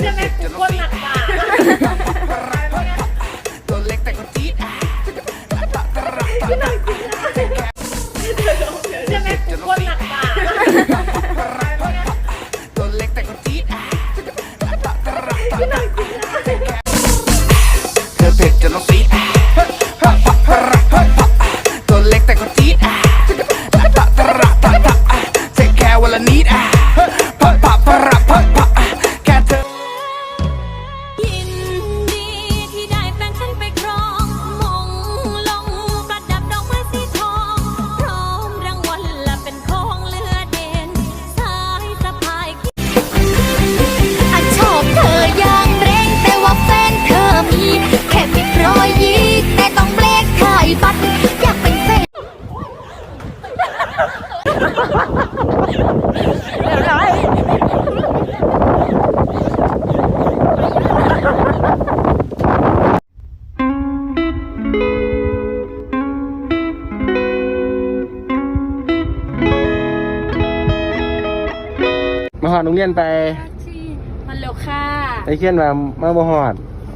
ใช่ไหมกูคนหนักบาตัวเล็กแต่ก็จี๊ดใช่ไหมกูคนหนักบาตัวเล็กแต่ก็จี๊ดเธอเผ็ดจนต้องซีดตัวเล็กแต่ก็จี๊ดเทคแคร์วันละนิด มาหอดโรงเรียนไปที่มันเร็วค่ะได้เขียนมามาบ่หอด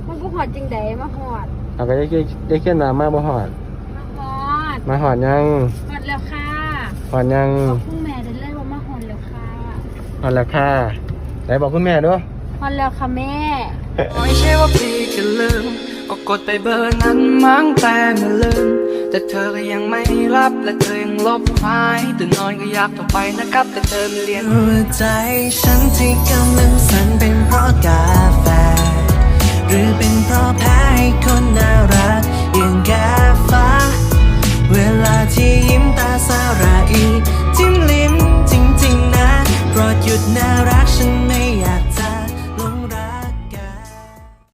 มันกูหอดจริงไดมาหอดเอาไปได้เขียนได้เขียนมามาบ่หอดมาหอดมาหอดยังหอดเร็วค่ะหอดยังบอกคุณแม่ได้เลยว่ามาหอดเร็วค่ะหอดแล้วค่ะไหนบอกคุณแม่ด้วยหอดเร็วค่ะแม่ไม่ใช่ว่าพี่จะลืมก็กดไปเบอร์นั้นมั้งแต่ไม่ลืม แต่เธอก็ยังไม่รับและเธอยังลบหายตื่นนอนก็อยากต่อไปนะครับ แต่เธอไม่เรียนหัวใจฉันที่กำลังสั่นไป